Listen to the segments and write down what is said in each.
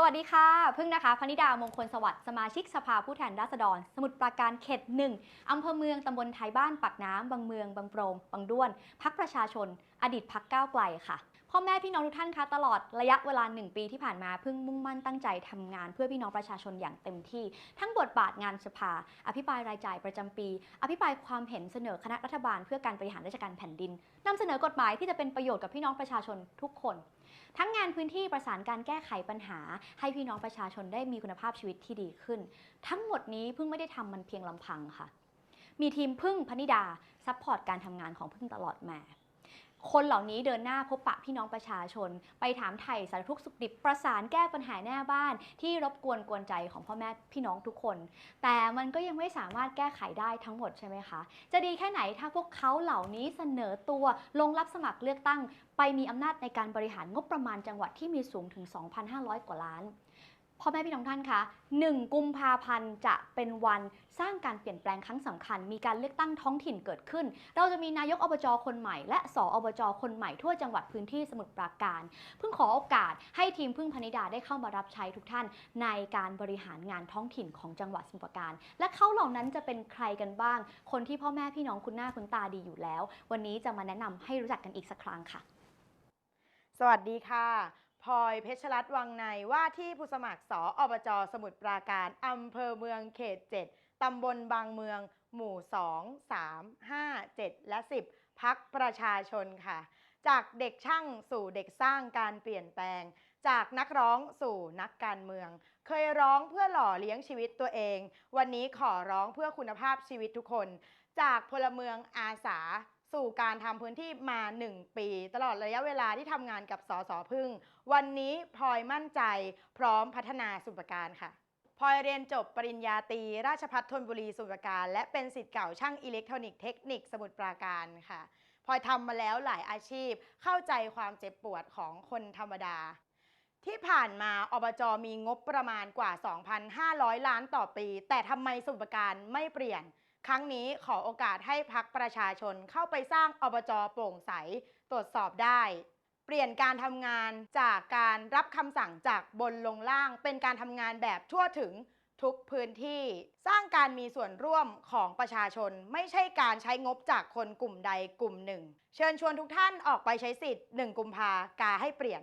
สวัสดีค่ะ พึ่งนะคะพนิดามงคลสวัสดิ์สมาชิกสภาผู้แทนราษฎร สมุทรปราการเขตหนึ่งอำเภอเมืองตำบลไทยบ้านปากน้ำบางเมืองบางโปรงบางด้วน พักประชาชน อดีตพักก้าวไกลค่ะ พ่อแม่พี่น้องทุกท่านคะตลอดระยะเวลา 1 ปีที่ผ่านมาพึ่งมุ่งมั่นตั้งใจทำงาน เพื่อพี่น้องประชาชนอย่างเต็มที่ ทั้งบทบาทงานสภา อภิปรายรายจ่ายประจำปี อภิปรายความเห็นเสนอคณะรัฐบาล เพื่อการบริหารราชการแผ่นดินนำเสนอกฎหมายที่จะเป็นประโยชน์กับพี่น้องประชาชนทุกคน ทั้งงานพื้นที่ประสานการแก้ไขปัญหา ให้พี่น้องประชาชนได้มีคุณภาพชีวิตที่ดีขึ้น ทั้งหมดนี้พึ่งไม่ได้ทำมันเพียงลำพังค่ะ มีทีมพึ่งพนิดาซัพพอร์ตการทำงานของพึ่งตลอดมา คนเหล่านี้เดินหน้าพบปะพี่น้องประชาชน ไปถามไถ่สารทุกสุขดิบประสานแก้ปัญหาหน้าบ้าน ที่รบกวนกวนใจของพ่อแม่พี่น้องทุกคน แต่มันก็ยังไม่สามารถแก้ไขได้ทั้งหมดใช่ไหมคะ จะดีแค่ไหนถ้าพวกเขาเหล่านี้เสนอตัวลงรับสมัครเลือกตั้ง ไปมีอำนาจในการบริหารงบประมาณจังหวัดที่มีสูงถึง 2,500 กว่าล้าน พ่อแม่พี่น้องท่านคะ 1 กุมภาพันธ์จะเป็นวันสร้างการเปลี่ยนแปลงครั้งสำคัญ มีการเลือกตั้งท้องถิ่นเกิดขึ้น เราจะมีนายกอบจคนใหม่ และสออบจคนใหม่ทั่วจังหวัดพื้นที่สมุทรปราการ เพิ่งขอโอกาสให้ทีมพึ่งพนิดาได้เข้ามารับใช้ทุกท่าน ในการบริหารงานท้องถิ่นของจังหวัดสมุทรปราการ และเขาเหล่านั้นจะเป็นใครกันบ้าง คนที่พ่อแม่พี่น้องคุณหน้าคุณตาดีอยู่แล้ว วันนี้จะมาแนะนำให้รู้จักกันอีกสักครั้งค่ะ สวัสดีค่ะ ลอยเพชรรัตน์วังในว่าที่ผู้สมัครสออบจสมุทรปราการอำเภอเมืองเขต 7 ตำบลบางเมือง หมู่ 2 3 5 7 และ 10 พักประชาชนค่ะ จากเด็กช่างสู่เด็กสร้างการเปลี่ยนแปลง จากนักร้องสู่นักการเมือง เคยร้องเพื่อหล่อเลี้ยงชีวิตตัวเอง วันนี้ขอร้องเพื่อคุณภาพชีวิตทุกคน จากพลเมืองอาสา สู่การทำพื้นที่มา 1 ปี ตลอดระยะเวลาที่ทำงานกับสสพึ่ง วันนี้พลอยมั่นใจพร้อมพัฒนาสุปการค่ะพลอยเรียนจบปริญญาตรีราชภัฏธนบุรีสมุทรปการ และเป็นสิทธิ์เก่าช่างอิเล็กทรอนิกส์เทคนิคสมุทรปราการค่ะพลอยทำมาแล้วหลายอาชีพ เข้าใจความเจ็บปวดของคนธรรมดา ที่ผ่านมาอบจมีงบประมาณกว่า 2,500 ล้านต่อปี แต่ทำไมสมุทรปการไม่เปลี่ยน ครั้งนี้ขอโอกาสให้พักประชาชนเข้าไปสร้างอบจโปร่งใสตรวจสอบได้ เปลี่ยนการทำงานจากการรับคำสั่งจากบนลงล่าง เป็นการทำงานแบบทั่วถึงทุกพื้นที่ สร้างการมีส่วนร่วมของประชาชน ไม่ใช่การใช้งบจากคนกลุ่มใดกลุ่มหนึ่ง เชิญชวนทุกท่านออกไปใช้สิทธิ์ 1 กุมภากาให้เปลี่ยน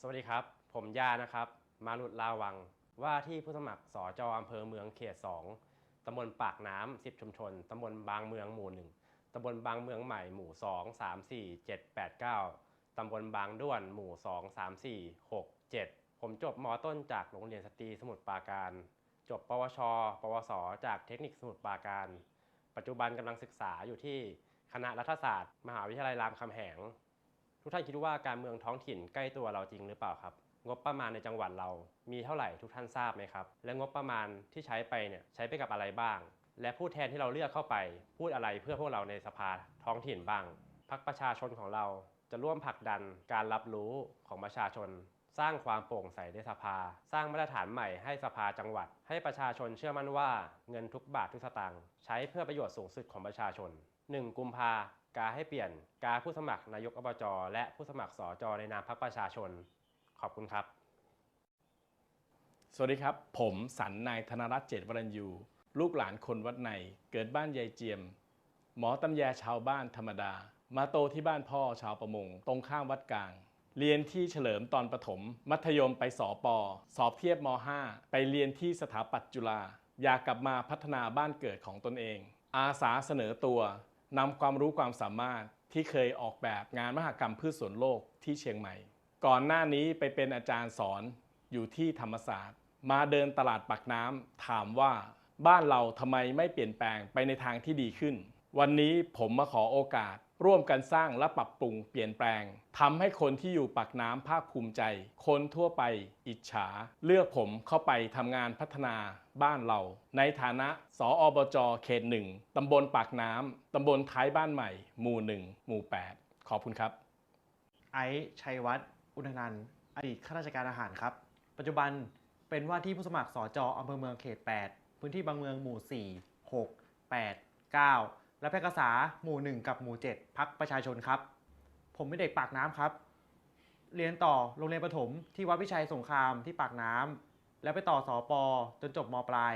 สวัสดีครับ ผมยานะครับ มารุดลาวัง ว่าที่ผู้สมัครสอจออำเภอเมืองเขต 2 ตำบลปากน้ำ10ชุมชน ตำบลบางเมืองหมู่1ตำบลบางเมืองใหม่หมู่2 3 4 7 8 9ตำบลบางด้วนหมู่2 3 4 6 7ผมจบมต้นจากโรงเรียนสตรีสมุทรปราการ จบปวช ปวส จากเทคนิคสมุทรปราการ ปัจจุบันกำลังศึกษาอยู่ที่คณะรัฐศาสตร์ มหาวิทยาลัยรามคำแหง ทุกท่านคิดว่าการเมืองท้องถิ่นใกล้ตัวเราจริงหรือเปล่าครับ งบประมาณในจังหวัดเรามีเท่าไหร่ทุกท่านทราบไหมครับ และงบประมาณที่ใช้ไปเนี่ยใช้ไปกับอะไรบ้าง และผู้แทนที่เราเลือกเข้าไป พูดอะไรเพื่อพวกเราในสภาท้องถิ่นบ้างพักประชาชนของเราจะร่วมผลักดันการรับรู้ของประชาชน สร้างความโปร่งใสในสภา สร้างมาตรฐานใหม่ให้สภาจังหวัด ให้ประชาชนเชื่อมั่นว่าเงินทุกบาททุกสตางค์ใช้เพื่อประโยชน์สูงสุดของประชาชน 1 กุมภากาให้เปลี่ยนกาผู้สมัครนายกอบจ และผู้สมัครสอจในนามพรรคประชาชน ขอบคุณครับ สวัสดีครับ ผมสันนายธนรัตน์เจตวรัญยู ลูกหลานคนวัดใน เกิดบ้านยายเจียม หมอตำแยชาวบ้านธรรมดา มาโตที่บ้านพ่อชาวประมง ตรงข้ามวัดกลาง เรียนที่เฉลิมตอนประถม มัธยมไปสอปอสอบเทียบม .5 ไปเรียนที่สถาปัตย์จุฬาอยากกลับมาพัฒนาบ้านเกิดของตนเอง อาสาเสนอตัวนำความรู้ความสามารถที่เคยออกแบบงานมหกรรมพืชสวนโลกที่เชียงใหม่ ก่อนหน้านี้ไปเป็นอาจารย์สอนอยู่ที่ธรรมศาสตร์ มาเดินตลาดปักน้ำถามว่าบ้านเราทำไมไม่เปลี่ยนแปลงไปในทางที่ดีขึ้น วันนี้ผมมาขอโอกาส ร่วมกันสร้างและปรับปรุงเปลี่ยนแปลงทำให้คนที่อยู่ปากน้ำภาคภูมิใจ คนทั่วไปอิจฉา เลือกผมเข้าไปทำงานพัฒนาบ้านเรา ในฐานะสออบจเขตหนึ่งตำบลปากน้ำตำบลท้ายบ้านใหม่ หมู่หนึ่งหมู่ 8 ขอบคุณครับ ไอซ์ชัยวัฒน์ อุณนันท์อดีตข้าราชการทหารครับ ปัจจุบันเป็นว่าที่ผู้สมัครสอจออำเภอเมืองเขต 8 พื้นที่บางเมืองหมู่ 4 6 8 9 และแพร่กษาหมู่ 1 กับหมู่ 7 พักประชาชนครับ ผมเป็นเด็กปากน้ำครับ เรียนต่อโรงเรียนประถมที่วัดวิชัยสงครามที่ปากน้ำแล้วไปต่อสอปอจนจบมปลาย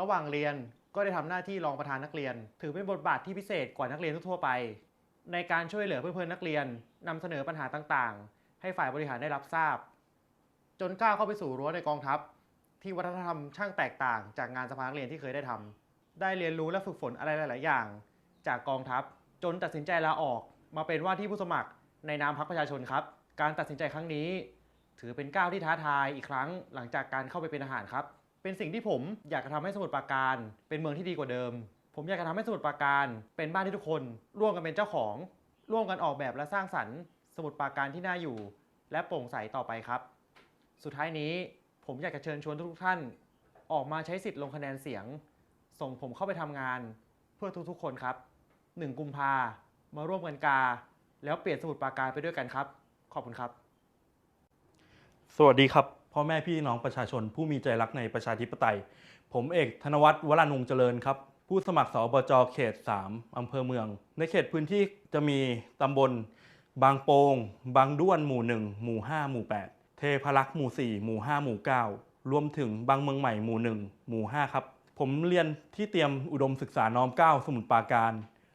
ระหว่างเรียนก็ได้ทำหน้าที่รองประธานนักเรียน ถือเป็นบทบาทที่พิเศษกว่านักเรียนทั่วไป ในการช่วยเหลือเพื่อนๆนักเรียนนำเสนอปัญหาต่างๆ ให้ฝ่ายบริหารได้รับทราบ จนกล้าเข้าไปสู่รั้วในกองทัพ ที่วัฒนธรรมช่างแตกต่างจากงานสภานักเรียนที่เคยได้ทำได้เรียนรู้และฝึกฝนอะไรหลาย ๆ อย่าง จากกองทัพ จนตัดสินใจลาออกมาเป็นว่าที่ผู้สมัครในนามพรรคประชาชนครับ การตัดสินใจครั้งนี้ ถือเป็นก้าวที่ท้าทายอีกครั้ง หลังจากการเข้าไปเป็นทหารครับ เป็นสิ่งที่ผมอยากจะทำให้สมุทรปราการ เป็นเมืองที่ดีกว่าเดิม ผมอยากจะทำให้สมุทรปราการ เป็นบ้านที่ทุกคน ร่วมกันเป็นเจ้าของ ร่วมกันออกแบบและสร้างสรรค์ สมุทรปราการที่น่าอยู่ และโปร่งใสต่อไปครับ สุดท้ายนี้ผมอยากจะเชิญชวนทุกท่านออกมาใช้สิทธิ์ลงคะแนนเสียง ส่งผมเข้าไปทำงานเพื่อทุกๆ คนครับ 1 กุมภามาร่วมกันกา แล้วเปลี่ยนสมุดปราการไปด้วยกันครับ ขอบคุณครับ สวัสดีครับพ่อแม่พี่น้องประชาชน ผู้มีใจรักในประชาธิปไตย ผมเอกธนวัฒน์วรานงเจริญครับ ผู้สมัครสอบจเขต 3 อำเภอเมือง ในเขตพื้นที่จะมีตำบล บางโปง บางด้วนหมู่ 1 หมู่ 5 หมู่ 8 เทพรักษ์หมู่ 4 หมู่ 5 หมู่ 9 รวมถึงบางเมืองใหม่หมู่ 1 หมู่ 5 ครับ ผมเรียนที่เตรียมอุดมศึกษาน้อมเก้าสมุทรปราการ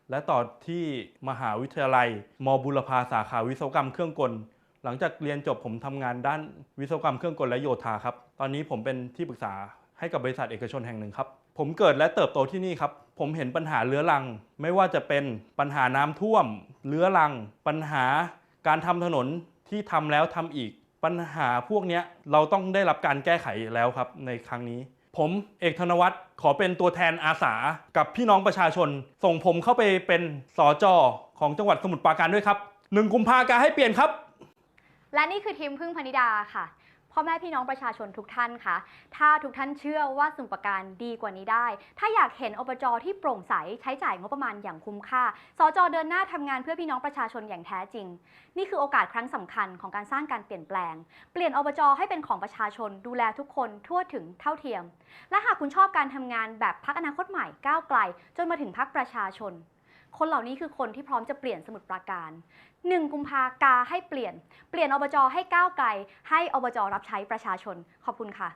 และต่อที่มหาวิทยาลัย มบุรพาสาขาวิศวกรรมเครื่องกล หลังจากเรียนจบผมทำงานด้านวิศวกรรมเครื่องกลและโยธาครับ ตอนนี้ผมเป็นที่ปรึกษา ให้กับบริษัทเอกชนแห่งหนึ่งครับ ผมเกิดและเติบโตที่นี่ครับ ผมเห็นปัญหาเรื้อรัง ไม่ว่าจะเป็นปัญหาน้ำท่วมเรื้อรัง ปัญหาการทำถนนที่ทำแล้วทำอีก ปัญหาพวกนี้เราต้องได้รับการแก้ไขแล้วครับในครั้งนี้ ผมเอกธนวัฒน์ขอเป็นตัวแทนอาสากับพี่น้องประชาชน ส่งผมเข้าไปเป็นสอจอของจังหวัดสมุทรปราการด้วยครับหนึ่งกุมภาการให้เปลี่ยนครับ และนี่คือทีมพึ่งพนิดาค่ะ พ่อแม่พี่น้องประชาชนทุกท่านค่ะถ้าทุกท่านเชื่อว่าสมุทรปราการดีกว่านี้ได้ ถ้าอยากเห็นอบจที่โปร่งใสใช้จ่ายงบประมาณอย่างคุ้มค่า สจเดินหน้าทำงานเพื่อพี่น้องประชาชนอย่างแท้จริง นี่คือโอกาสครั้งสำคัญของการสร้างการเปลี่ยนแปลง เปลี่ยนอบจให้เป็นของประชาชนดูแลทุกคนทั่วถึงเท่าเทียม และหากคุณชอบการทำงานแบบพักอนาคตใหม่ก้าวไกล จนมาถึงพักประชาชน คนเหล่านี้คือคนที่พร้อมจะเปลี่ยนสมุดปราการ 1 กุมภากาให้เปลี่ยน เปลี่ยนอบจให้ก้าวไกล ให้อบจรับใช้ประชาชน ขอบคุณค่ะ